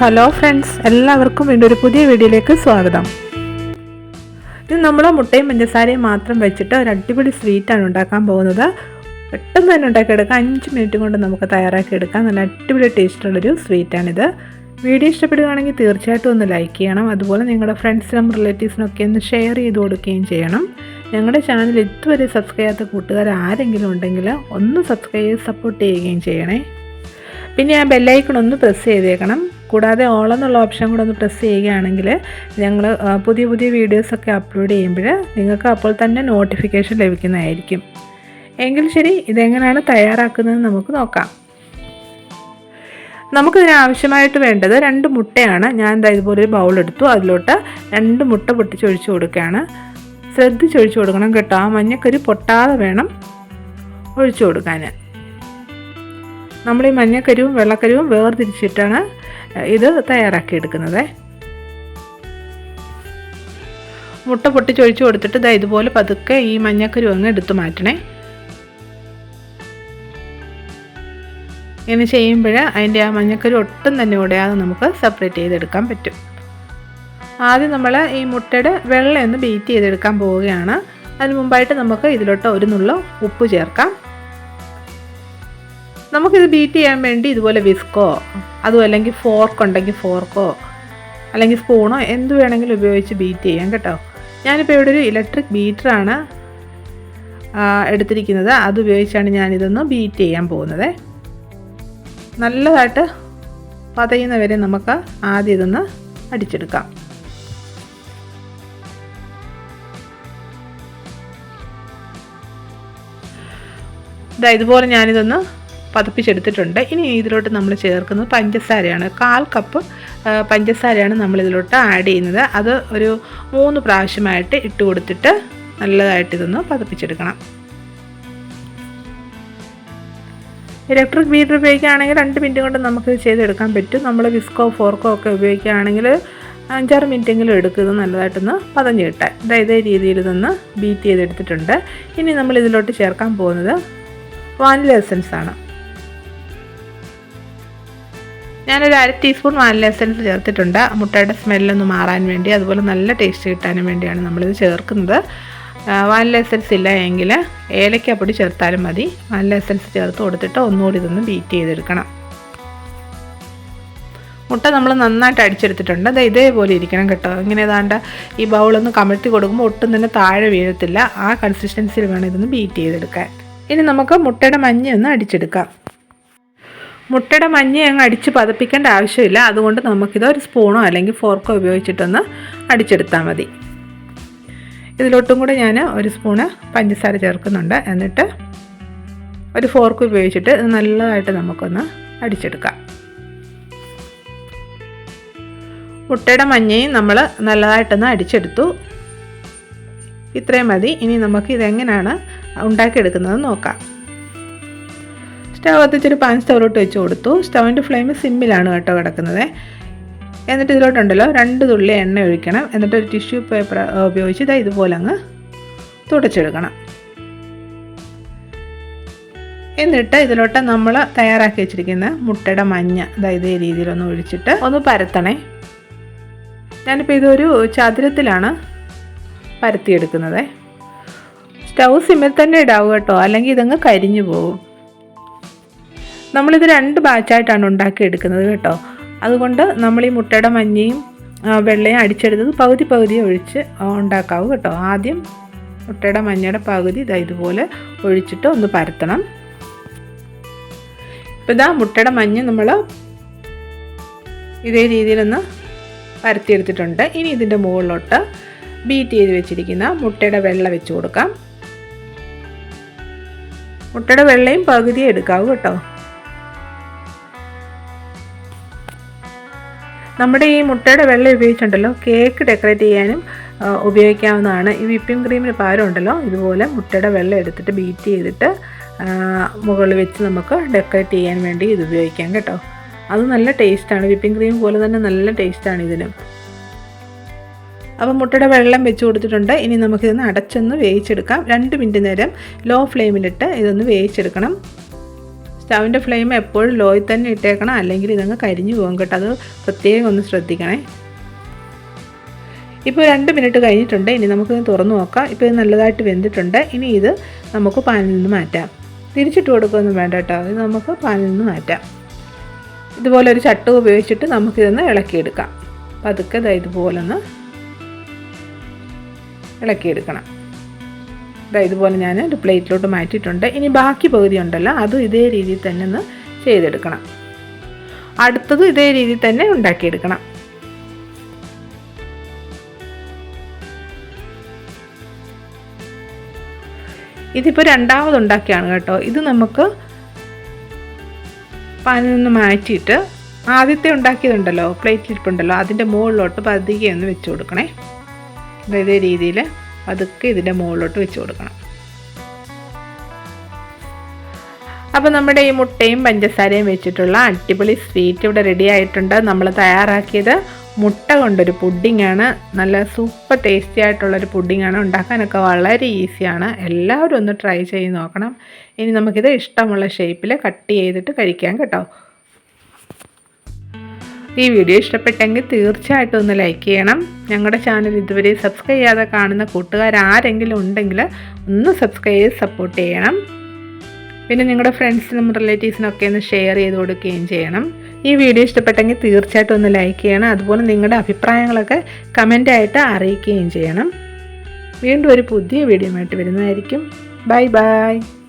Hello friends എല്ലാവർക്കും വീണ്ടും ഒരു പുതിയ വീഡിയോയിലേക്ക് സ്വാഗതം. ഇത് നമ്മൾ മുട്ടയും പഞ്ചസാരയും മാത്രം വെച്ചിട്ട് ഒരു അടിപൊളി സ്വീറ്റാണ് ഉണ്ടാക്കാൻ പോകുന്നത്. പെട്ടെന്ന് തന്നെ ഉണ്ടാക്കിയെടുക്കാം അഞ്ച് മിനിറ്റ് കൊണ്ട് നമുക്ക് തയ്യാറാക്കി എടുക്കാം. നല്ല അടിപൊളി ടേസ്റ്റുള്ളൊരു സ്വീറ്റാണിത് വീഡിയോ ഇഷ്ടപ്പെടുകയാണെങ്കിൽ തീർച്ചയായിട്ടും ഒന്ന് ലൈക്ക് ചെയ്യണം. അതുപോലെ നിങ്ങളുടെ ഫ്രണ്ട്സിനും റിലേറ്റീവ്സിനൊക്കെ ഒന്ന് ഷെയർ ചെയ്ത് കൊടുക്കുകയും ചെയ്യണം. ഞങ്ങളുടെ ചാനൽ ഇതുവരെ സബ്സ്ക്രൈബ് ചെയ്യാത്ത കൂട്ടുകാർ ആരെങ്കിലും ഉണ്ടെങ്കിൽ ഒന്ന് സബ്സ്ക്രൈബ് ചെയ്ത് സപ്പോർട്ട് ചെയ്യുകയും ചെയ്യണേ. പിന്നെ ആ ബെല്ലൈക്കൺ ഒന്ന് പ്രസ് ചെയ്തേക്കണം. കൂടാതെ ഓൾ എന്നുള്ള ഓപ്ഷൻ കൂടെ ഒന്ന് പ്രസ് ചെയ്യുകയാണെങ്കിൽ ഞങ്ങൾ പുതിയ പുതിയ വീഡിയോസൊക്കെ അപ്ലോഡ് ചെയ്യുമ്പോൾ നിങ്ങൾക്ക് അപ്പോൾ തന്നെ നോട്ടിഫിക്കേഷൻ ലഭിക്കുന്നതായിരിക്കും. എങ്കിൽ ശരി ഇതെങ്ങനെയാണ് തയ്യാറാക്കുന്നത് നമുക്ക് നോക്കാം. നമുക്കിതിന് ആവശ്യമായിട്ട് വേണ്ടത് രണ്ട് മുട്ടയാണ്. ഞാൻ എന്താ ഇതുപോലെ ഒരു ബൗൾ എടുത്തു. അതിലോട്ട് രണ്ട് മുട്ട പൊട്ടിച്ചൊഴിച്ച് കൊടുക്കുകയാണ്. ശ്രദ്ധിച്ചൊഴിച്ച് കൊടുക്കണം കേട്ടോ. ആ മഞ്ഞക്കരി പൊട്ടാതെ വേണം ഒഴിച്ചു കൊടുക്കാൻ. നമ്മൾ ഈ മഞ്ഞക്കരുവും വെള്ളക്കരുവും വേർതിരിച്ചിട്ടാണ് ഇത് തയ്യാറാക്കിയെടുക്കുന്നത് മുട്ട പൊട്ടി പൊട്ടിച്ചൊഴിച്ച് കൊടുത്തിട്ട് ഇതാ ഇതുപോലെ പതുക്കെ ഈ മഞ്ഞക്കരു അങ്ങ് എടുത്തു മാറ്റണേ. ഇങ്ങനെ ചെയ്യുമ്പോൾ അതിന്റെ ആ മഞ്ഞക്കരു ഒട്ടും തന്നെ ഉടയാതെ നമുക്ക് സെപ്പറേറ്റ് ചെയ്തെടുക്കാൻ പറ്റും. ആദ്യം നമ്മൾ ഈ മുട്ടയുടെ വെള്ളം ഒന്ന് ബീറ്റ് ചെയ്തെടുക്കാൻ പോവുകയാണ്. അതിന് മുമ്പായിട്ട് നമുക്ക് ഇതിലോട്ട് ഒരു നുള്ള ഉപ്പ് ചേർക്കാം. നമുക്കിത് ബീറ്റ് ചെയ്യാൻ വേണ്ടി ഇതുപോലെ വിസ്കോ അതും അല്ലെങ്കിൽ ഫോർക്ക് ഉണ്ടെങ്കിൽ ഫോർക്കോ അല്ലെങ്കിൽ സ്പൂണോ എന്ത് വേണമെങ്കിലും ഉപയോഗിച്ച് ബീറ്റ് ചെയ്യാം കേട്ടോ. ഞാനിപ്പോൾ ഇവിടെ ഒരു ഇലക്ട്രിക് ബീറ്ററാണ് എടുത്തിരിക്കുന്നത്. അത് ഉപയോഗിച്ചാണ് ഞാനിതൊന്ന് ബീറ്റ് ചെയ്യാൻ പോകുന്നത്. നല്ലതായിട്ട് പതയുന്നവരെ നമുക്ക് ആദ്യം ഇതൊന്ന് അടിച്ചെടുക്കാം. ഇതാ ഇതുപോലെ ഞാനിതൊന്ന് പതപ്പിച്ചെടുത്തിട്ടുണ്ട്. ഇനി ഇതിലോട്ട് നമ്മൾ ചേർക്കുന്നത് പഞ്ചസാരയാണ്. കാൽ കപ്പ് പഞ്ചസാരയാണ് നമ്മൾ ഇതിലോട്ട് ആഡ് ചെയ്യുന്നത്. അത് ഒരു മൂന്ന് പ്രാവശ്യമായിട്ട് ഇട്ട് കൊടുത്തിട്ട് നല്ലതായിട്ട് ഇതൊന്ന് പതപ്പിച്ചെടുക്കണം. ഇലക്ട്രിക് ബീറ്റർ ഉപയോഗിക്കുകയാണെങ്കിൽ രണ്ട് മിനിറ്റ് കൊണ്ട് നമുക്ക് ചെയ്തെടുക്കാൻ പറ്റും. നമ്മൾ വിസ്കോ ഫോർക്കോ ഒക്കെ ഉപയോഗിക്കുകയാണെങ്കിൽ അഞ്ചാറ് മിനിറ്റെങ്കിലും എടുക്കുക ഇത് നല്ലതായിട്ടൊന്ന് പതഞ്ഞ് കിട്ടാൻ. ഇതേ രീതിയിൽ ഇതൊന്ന് ബീറ്റ് ചെയ്തെടുത്തിട്ടുണ്ട്. ഇനി നമ്മൾ ഇതിലോട്ട് ചേർക്കാൻ പോകുന്നത് വാനില എസൻസ് ആണ്. ഞാനൊരു അര ടീസ്പൂൺ വാനില എസൻസ് ചേർത്തിട്ടുണ്ട്. മുട്ടയുടെ സ്മെല്ലൊന്ന് മാറാൻ വേണ്ടി അതുപോലെ നല്ല ടേസ്റ്റ് കിട്ടാനും വേണ്ടിയാണ് നമ്മളിത് ചേർക്കുന്നത്. വാനില എസൻസ് ഇല്ല എങ്കിൽ ഏലക്കപ്പൊടി ചേർത്താലും മതി. വാനില എസൻസ് ചേർത്ത് കൊടുത്തിട്ട് ഒന്നുകൂടി ഇതൊന്ന് ബീറ്റ് ചെയ്തെടുക്കണം. മുട്ട നമ്മൾ നന്നായിട്ട് അടിച്ചെടുത്തിട്ടുണ്ട്. അത് ഇതേപോലെ ഇരിക്കണം കേട്ടോ. ഇങ്ങനെ ഏതാണ്ട് ഈ ബൗളൊന്ന് കമഴ്ത്തി കൊടുക്കുമ്പോൾ ഒട്ടും തന്നെ താഴെ വീഴത്തില്ല. ആ കൺസിസ്റ്റൻസിയിൽ വേണം ഇതൊന്ന് ബീറ്റ് ചെയ്തെടുക്കാൻ. ഇനി നമുക്ക് മുട്ടയുടെ മഞ്ഞ ഒന്ന് അടിച്ചെടുക്കാം. മുട്ടയുടെ മഞ്ഞ അങ്ങ് അടിച്ച് പതപ്പിക്കേണ്ട ആവശ്യമില്ല. അതുകൊണ്ട് നമുക്കിത് ഒരു സ്പൂണോ അല്ലെങ്കിൽ ഫോർക്കോ ഉപയോഗിച്ചിട്ടൊന്ന് അടിച്ചെടുത്താൽ മതി. ഇതിലോട്ടും കൂടെ ഞാൻ ഒരു സ്പൂണ് പഞ്ചസാര ചേർക്കുന്നുണ്ട്. എന്നിട്ട് ഒരു ഫോർക്ക് ഉപയോഗിച്ചിട്ട് ഇത് നല്ലതായിട്ട് നമുക്കൊന്ന് അടിച്ചെടുക്കാം. മുട്ടയുടെ മഞ്ഞയും നമ്മൾ നല്ലതായിട്ടൊന്ന് അടിച്ചെടുത്തു. ഇത്രയും മതി. ഇനി നമുക്ക് ഇതെങ്ങനെയാണ് ഉണ്ടാക്കിയെടുക്കുന്നത് നോക്കാം. സ്റ്റവ് കത്തിച്ചൊരു പാൻ സ്റ്റവിലോട്ട് വെച്ച് കൊടുത്തു. സ്റ്റവിന്റെ ഫ്ലെയിം സിമ്മിലാണ് കേട്ടോ കിടക്കുന്നത്. എന്നിട്ട് ഇതിലോട്ടുണ്ടല്ലോ രണ്ട് തുള്ളി എണ്ണ ഒഴിക്കണം. എന്നിട്ട് ഒരു ടിഷ്യൂ പേപ്പർ ഉപയോഗിച്ച് ഇതാ ഇതുപോലെ അങ്ങ് തുടച്ചെടുക്കണം. എന്നിട്ട് ഇതിലോട്ട് നമ്മൾ തയ്യാറാക്കി വെച്ചിരിക്കുന്ന മുട്ടയുടെ മഞ്ഞ ഇതാ ഇതേ രീതിയിലൊന്ന് ഒഴിച്ചിട്ട് ഒന്ന് പരത്തണേ. ഞാനിപ്പോൾ ഇതൊരു ചതുരത്തിലാണ് പരത്തിയെടുക്കുന്നത്. സ്റ്റൗ സിമ്മിൽ തന്നെ ഇടാവും കേട്ടോ. അല്ലെങ്കിൽ ഇതങ്ങ് കരിഞ്ഞു പോകും നമ്മളിത് രണ്ട് ബാച്ചായിട്ടാണ് ഉണ്ടാക്കിയെടുക്കുന്നത് കേട്ടോ. അതുകൊണ്ട് നമ്മൾ ഈ മുട്ടയുടെ മഞ്ഞയും വെള്ളയും അടിച്ചെടുത്തത് പകുതി പകുതി ഒഴിച്ച് ഉണ്ടാക്കാവൂ കേട്ടോ. ആദ്യം മുട്ടയുടെ മഞ്ഞയുടെ പകുതി ഇതാ ഇതുപോലെ ഒഴിച്ചിട്ട് ഒന്ന് പരത്തണം. ഇപ്പോൾ ഇതാ മുട്ടയുടെ മഞ്ഞ നമ്മൾ ഇതേ രീതിയിലൊന്ന് പരത്തിയെടുത്തിട്ടുണ്ട്. ഇനി ഇതിന്റെ മുകളിലോട്ട് ബീറ്റ് ചെയ്ത് വെച്ചിരിക്കുന്ന മുട്ടയുടെ വെള്ള വെച്ച് കൊടുക്കാം. മുട്ടയുടെ വെള്ളയും പകുതി എടുക്കാവൂ കേട്ടോ. നമ്മുടെ ഈ മുട്ടയുടെ വെള്ള ഉപയോഗിച്ചുണ്ടല്ലോ കേക്ക് ഡെക്കറേറ്റ് ചെയ്യാനും ഉപയോഗിക്കാവുന്നതാണ്. ഈ വിപ്പിംഗ് ക്രീമിന് പകരം ഉണ്ടല്ലോ ഇതുപോലെ മുട്ടയുടെ വെള്ളം എടുത്തിട്ട് ബീറ്റ് ചെയ്തിട്ട് മുകളിൽ വെച്ച് നമുക്ക് ഡെക്കറേറ്റ് ചെയ്യാൻ വേണ്ടി ഇത് ഉപയോഗിക്കാം കേട്ടോ. അത് നല്ല ടേസ്റ്റാണ് വിപ്പിംഗ് ക്രീം പോലെ തന്നെ നല്ല ടേസ്റ്റാണ് ഇതിന്. അപ്പോൾ മുട്ടയുടെ വെള്ളം വെച്ച് കൊടുത്തിട്ടുണ്ട്. ഇനി നമുക്കിതൊന്ന് അടച്ചൊന്ന് വേവിച്ചെടുക്കാം. രണ്ട് മിനിറ്റ് നേരം ലോ ഫ്ലെയിമിലിട്ട് ഇതൊന്ന് വേവിച്ചെടുക്കണം. സ്റ്റവിന്റെ ഫ്ലെയിം എപ്പോഴും ലോയിൽ തന്നെ ഇട്ടേക്കണം. അല്ലെങ്കിൽ ഇതങ്ങ് കരിഞ്ഞു പോകും കേട്ടോ. അത് പ്രത്യേകം ഒന്ന് ശ്രദ്ധിക്കണേ. ഇപ്പോൾ രണ്ട് മിനിറ്റ് കഴിഞ്ഞിട്ടുണ്ട്. ഇനി നമുക്ക് തുറന്നു നോക്കാം. ഇപ്പോൾ ഇത് നല്ലതായിട്ട് വെന്തിട്ടുണ്ട്. ഇനി ഇത് നമുക്ക് പാനിൽ നിന്ന് മാറ്റാം. തിരിച്ചിട്ട് കൊടുക്കുകയൊന്നും വേണ്ട കേട്ടോ. ഇത് നമുക്ക് പാനിൽ നിന്ന് മാറ്റാം. ഇതുപോലെ ഒരു ചട്ടു ഉപയോഗിച്ചിട്ട് നമുക്കിതൊന്ന് ഇളക്കിയെടുക്കാം. പതുക്കെ ദാ ഇതുപോലൊന്ന് ഇളക്കിയെടുക്കണം. ഇതാ ഇതുപോലെ ഞാൻ ഒരു പ്ലേറ്റിലോട്ട് മാറ്റിയിട്ടുണ്ട്. ഇനി ബാക്കി പകുതി ഉണ്ടല്ലോ അതും ഇതേ രീതിയിൽ തന്നെ ഒന്ന് ചെയ്തെടുക്കണം. അടുത്തതും ഇതേ രീതിയിൽ തന്നെ ഉണ്ടാക്കിയെടുക്കണം. ഇതിപ്പോൾ രണ്ടാമത് ഉണ്ടാക്കിയാണ് കേട്ടോ. ഇത് നമുക്ക് പാനിൽ നിന്ന് മാറ്റിയിട്ട് ആദ്യത്തെ ഉണ്ടാക്കിയതുണ്ടല്ലോ പ്ലേറ്റിൽ ഇരിപ്പുണ്ടല്ലോ അതിന്റെ മുകളിലോട്ട് പതിയെ ഒന്ന് വെച്ച് കൊടുക്കണേ. ഇതേ രീതിയിൽ പതുക്കെ ഇതിന്റെ മുകളിലോട്ട് വെച്ച് കൊടുക്കണം. അപ്പോൾ നമ്മുടെ ഈ മുട്ടയും പഞ്ചസാരയും വെച്ചിട്ടുള്ള അടിപൊളി സ്വീറ്റ് ഇവിടെ റെഡി ആയിട്ടുണ്ട്. നമ്മൾ തയ്യാറാക്കിയത് മുട്ട കൊണ്ടൊരു പുഡിങ്ങാണ് നല്ല സൂപ്പർ ടേസ്റ്റി ആയിട്ടുള്ളൊരു പുഡിങ്ങാണ് ഉണ്ടാക്കാനൊക്കെ വളരെ ഈസിയാണ് എല്ലാവരും ഒന്ന് ട്രൈ ചെയ്ത് നോക്കണം. ഇനി നമുക്കിത് ഇഷ്ടമുള്ള ഷേപ്പിൽ കട്ട് ചെയ്തിട്ട് കഴിക്കാം കേട്ടോ. ഈ വീഡിയോ ഇഷ്ടപ്പെട്ടെങ്കിൽ തീർച്ചയായിട്ടും ഒന്ന് ലൈക്ക് ചെയ്യണം. ഞങ്ങളുടെ ചാനൽ ഇതുവരെ സബ്സ്ക്രൈബ് ചെയ്യാതെ കാണുന്ന കൂട്ടുകാർ ആരെങ്കിലും ഉണ്ടെങ്കിൽ ഒന്ന് സബ്സ്ക്രൈബ് ചെയ്ത് സപ്പോർട്ട് ചെയ്യണം. പിന്നെ നിങ്ങളുടെ ഫ്രണ്ട്സിനും റിലേറ്റീവ്സിനൊക്കെ ഒന്ന് ഷെയർ ചെയ്ത് കൊടുക്കുകയും ചെയ്യണം. ഈ വീഡിയോ ഇഷ്ടപ്പെട്ടെങ്കിൽ തീർച്ചയായിട്ടും ഒന്ന് ലൈക്ക് ചെയ്യണം. അതുപോലെ നിങ്ങളുടെ അഭിപ്രായങ്ങളൊക്കെ കമന്റായിട്ട് അറിയിക്കുകയും ചെയ്യണം. വീണ്ടും ഒരു പുതിയ വീഡിയോ ആയിട്ട് വരുന്നതായിരിക്കും. Bye bye